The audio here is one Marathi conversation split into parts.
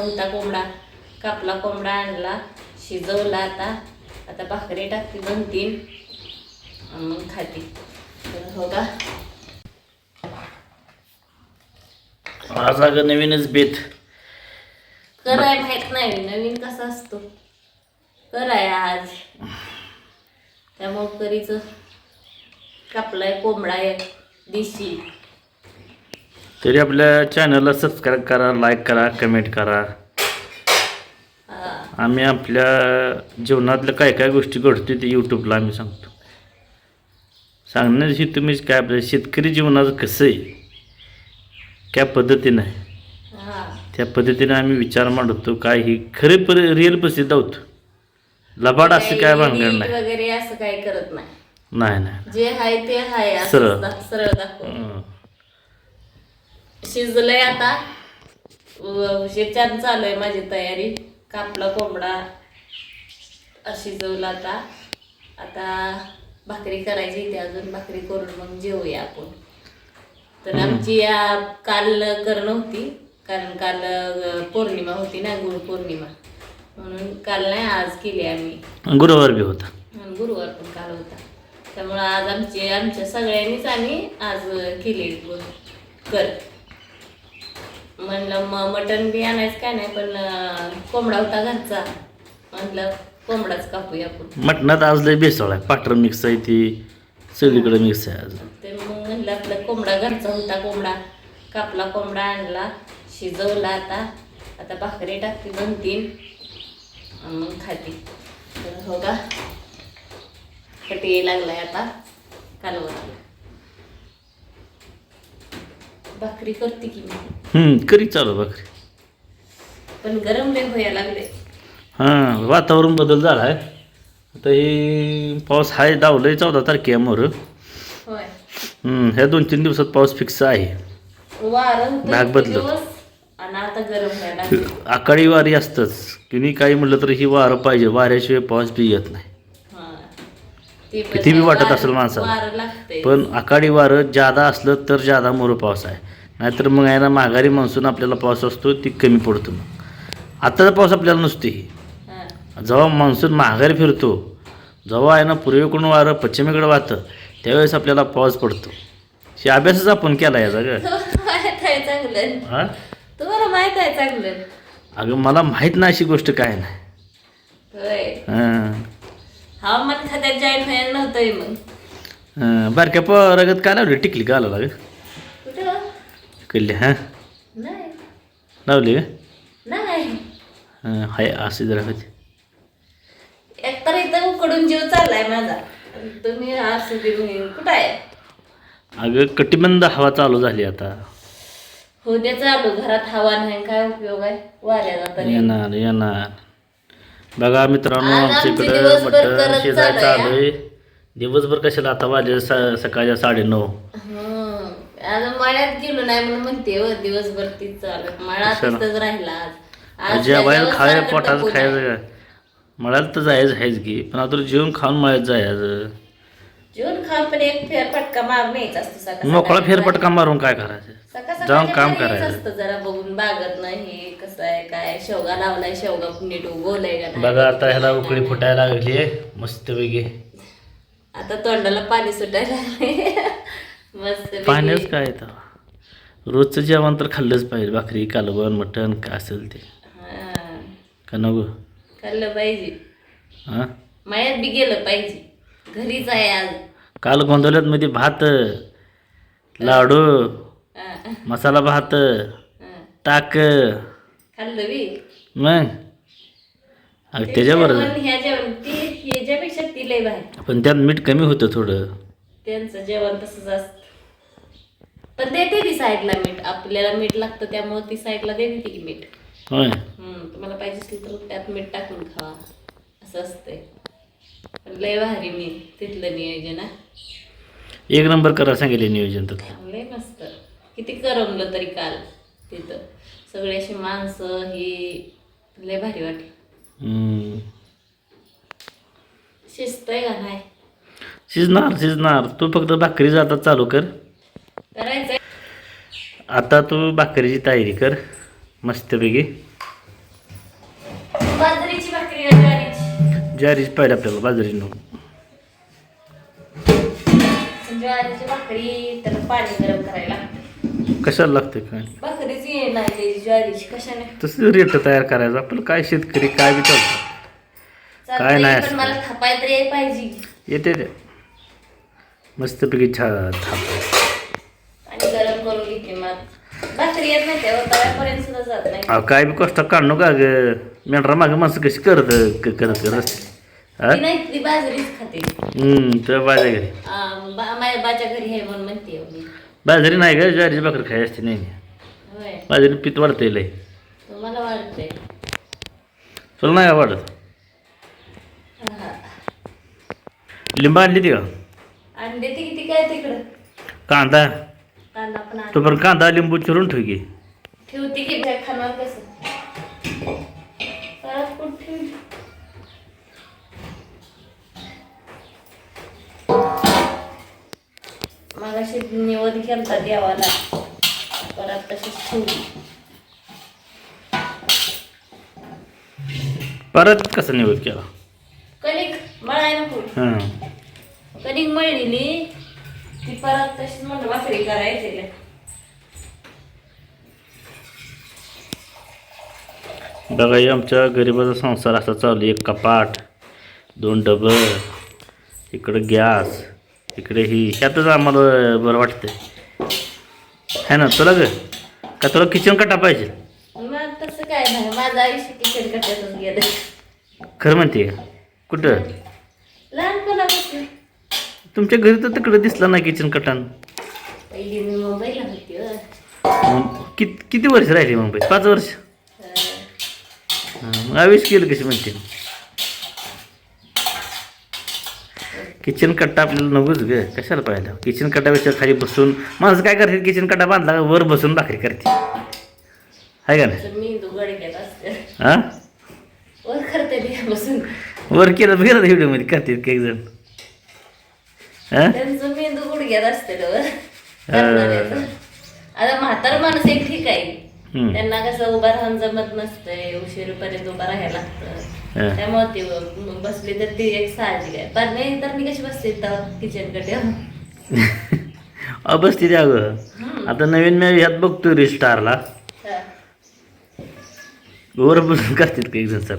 घरचा होता कोंबडा. कापला कोंबडा आणला शिजवला आता. आता भाकरी टाकते दोन तीन मग खाते. तर हो का? आज अगं नवीनच बेत. कराय माहीत नाही नवीन कसा असतो? कराय आज. त्यामुळं करीच कापलाय कोंबडा एक देशी. तरी आपल्या चॅनलला सबस्क्राईब करा लाईक करा कमेंट करा. आम्ही आपल्या जीवनातल्या काय काय गोष्टी घडतो ते यूट्यूबला आम्ही सांगतो सांगण्याची तुम्ही काय आपल्या शेतकरी जीवनाचं कसं आहे त्या पद्धतीनं आहे हा त्या पद्धतीने आम्ही विचार मांडतो काय ही खरे पर रिअल परिस्थिती आहोत लबाड असं काय edit नाही वगैरे असं काही करत नाही नाही नाही जे आहे ते आहे सरळ. सरळ. शिजलंय आता. हे छान चालू आहे माझी तयारी. कापला कोंबडा शिजवला आता. आता भाकरी करायची इथे अजून. भाकरी करून मग जेवूया आपण. तर आमची या काल कर नव्हती कारण काल पौर्णिमा होती ना गुरु पौर्णिमा. म्हणून काल नाही आज केली आम्ही. गुरुवार बी होता. गुरुवार पण काल होता. त्यामुळं आज आमचे आमच्या सगळ्यांनीच आम्ही आज केली कर. म्हणलं म मटण बी आणायचं काय नाही पण कोंबडा होता घरचा. म्हणलं कोंबडाच कापूया आपण. मटणात आज लय बेसळ आहे. पाटर मिक्स आहे ती सगळीकडे मिक्स आहे आज. ते मग म्हणलं आपला कोंबडा घरचा होता कोंबडा. कापला कोंबडा आणला शिजवला आता. आता भाकरी टाकते दोन तीन. मग खाते. तर हो का? कटी लागलाय आता. कालवणाला भाकरी करते की मी. हम्म, करी चालू बघ पण गरम लय व्हायला लागले हां वातावरण बदल झाला आहे. आता हे पाऊस हाय दावलंय चौदा तारखेमोर. होय. ह्या दोन तीन दिवसात पाऊस फिक्स आहे. वारं होतं भाग इतके बदलत. दिवस आणि आता गरम व्हायला लागले आकाडी वारी असतंच. किनी काही म्हटलं तर ही वारं पाहिजे. वाऱ्याशिवाय पाऊस बी येत नाही. किती बी वाटत असेल माणसाला. पण आकाडी वारं जादा असलं तर जादा मोर पाऊस आहे. नाहीतर मग आहे ना माघारी मान्सून आपल्याला पाऊस असतो ती कमी पडतो मग. आताचा पाऊस आपल्याला नसते. हा. जेव्हा मान्सून माघारी फिरतो जेव्हा आहे ना पूर्वेकडून वारं पश्चिमेकडे वाहतं त्यावेळेस आपल्याला पाऊस पडतो. हे अभ्यासच आपण केला याचा ग. तुम्हाला माहीत आहे चांगलं. हा? तुम्हाला माहीत आहे चांगलं. अगं मला माहीत नाही अशी गोष्ट काय नाही. हां. हवामान खात्यात जॉईन व्हायला नव्हतंय मग. हां बारक्या पोरागत काय लावली? टिकली का आला ग कुठं? कल्ली हां? नाही. लावली का? नाही. हां हाय असं जरा होती. एकतर इथं उकडून जीव चाललाय माझा. आणि तुम्ही असं दे कुठं आहे? अगं कटिबंध हवा चालू झाली आता. हो दे चालू घरात हवा नाही. काय उपयोग आहे? वाऱ्याचा तरी. येणार येणार. बघा मित्रांनो आमच्या आमचे इकडं मटण शिजायचं आलंय दिवसभर कशाला आता वाजे स- सकाळच्या साडेनऊ. हं. आज मळ्यात गेलो नाही म्हणून म्हणते हो दिवसभर तीच चालू मळा? तिथंच राहिला आज. आज जेवायला त्याच्यावर खाय पोटात. खायचं का मळ्याला तर जायचं आहेच की पण आता जेवण खाऊन मळ्यात जायचं. जेवण खाऊन पण एक फेरफटका मारून यायचा असतो सकाळ मोकळा सकाळी. फेरपटका मारून काय करायचं? सकाळ जाऊन काम करायचं. असतं जरा बघून बागत नाही कसं आहे काय शेवगा लावलाय शेवगा नीट उगवलाय का नाही? बघा आता ह्याला उकळी फुटायला लागली आहे मस्त वेगळी आता तोंडाला पाणी सुटायला मस्त पाण्याच काय तर रोजचं जेवण तर खाल्लंच पाहिजे भाकरी कालवण मटण काय असेल ते. का नको? खाल्लं पाहिजे. हां? मळ्यात बी गेलं पाहिजे. घरीच आहे आज. काल गोंधळ्यात मध्ये भात लाडू मसाला भात. ताक. खाल्लं बी? मग? अगं त्याच्यावर ह्या जेवण ती ह्याच्यापेक्षा ती लय पण त्यात मीठ कमी होतं थोडं. त्यांचं जेवण तसंच असतं. पण देते ती साईडला मीठ. आपल्याला मीठ लागतं त्यामुळे ती साईडला देते ती की मीठ. होय. हम्म, तुम्हाला पाहिजे असेल तर त्यात मीठ टाकून खावा. असं असतंय. लय भारी मी तिथलं नियोजन. एक नंबर करा सांगितले नियोजन तर. लय मस्त. किती करमलं तरी काल तिथं. सगळे अशी माणसं ही लय भारी वाटलं. शिस्त आहे का नाही? शिजणार शिजणार. तू फक्त भाकरी जाता चालू कर. करायचंय. आता तू भाकरीची तयारी कर मस्तपैकी. ज्वारीची पाहिजे आपल्याला बाजरी ज्वारीची भाकरी तर पाणी गरम करायला कशाला लागते काय? भाकरीच ये नाही त्याची ज्वारीची कशाने? तसं रेट तयार करायचं. आपलं काय शेतकरी काय बी चालतं. काय नाही मला थापाय तर याय पाहिजे. येते ते. मस्तपैकी छा थाप. आणि गरम करून घेते मग. भाकरी येत नाही तेव्हा तव्यापर्यंत सुद्धा जात नाही. अहो काय बी कष्ट काढणं का ग. मेंढरा मागं माणसं कशी करत करत हा ती नाही ती बाजरीच खाते. हम्म तुझ्या बाजा घरी आ, बा- माझ्या बाच्या घरी आहे म्हणून म्हणते हो मी. बाजरी नाही का ज्वारीची भाकर खाय असते नाही होय. बाजरी पीत वाढते लय. तुम्हाला वाटतंय तुला नाही का वाढत? हा. लिंबा आणली ती का? किती काय तिकडं? कांदा. कांदा पण आण. तो पण कांदा लिंबू चिरून ठेव की. ठेवती की काय खाणार कसं? परत कुठं ठेवली मगाशी निवड केलता देवाला. परत तशीच ठेवली. परत कसं निवड केला? कणिक मळाय नको. हां. कणिक मळलेली ती परत तशीच म्हणलं भाकरी करायची बघा आमच्या गरिबाचा संसार असा चालू. एक कपाट दोन डबं इकडं गॅस इकडे ही ह्यातच आम्हाला बरं वाटतंय. है ना? तुला ग? का तुला किचन कटा पाहिजे? मग तसं काय नाही. माझं आयुष्य किचन कट्ट्यातून गेलं खरं म्हणते कुठं? लहानपणापासून. तुमच्या घरी तर तिकडं दिसला नाही किचन कटान पहिली मी मुंबईला होती हो. मग कित किती वर्ष राहिली मुंबईत? पाच वर्ष? अं, मग आयुष केलं कशी म्हणते? किचन कट्टा आपल्याला नकोच ग. कशाला पाहिलं? किचन कट्टापेक्षा खाली बसून माणसं काय करते किचन कट्टा बांधला का वर बसून भाकरी करते आहे का नाही? हां? वर केलं बघितलं व्हिडिओमध्ये करते काही जण. हां. आता म्हातार माणूस एक ठीक आहे. त्यांना कसं उभं राहून जमत नसतंय उशिरपर्यंत उभं राहायला लागतं. त्यामुळे ती बसली तर ती एक साहजिक आहे. पण नाही तर मी कशी बसते किचनकडे. अ बस तिथे अगं आता नवीन मी ह्यात बघतो रे स्टारला. वर बसून करतात काही जण सर?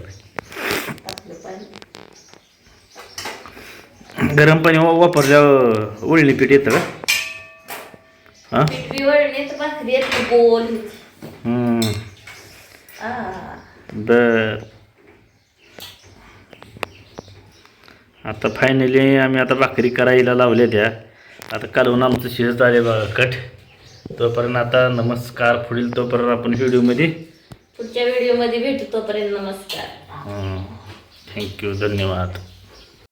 गरम पाणी वा- वापरल्यावर उळणी पीठ येतं का? हां? वळणे तर भाकरी येते गोल. बर आता फायनली आम्ही आता भाकरी करायला लावल्या त्या. आता कालवून आमचं शिजत आले बघा कट. तोपर्यंत आता नमस्कार पुढील तोपर्यंत आपण व्हिडिओमध्ये पुढच्या व्हिडिओमध्ये भेटू तोपर्यंत नमस्कार. थँक्यू धन्यवाद.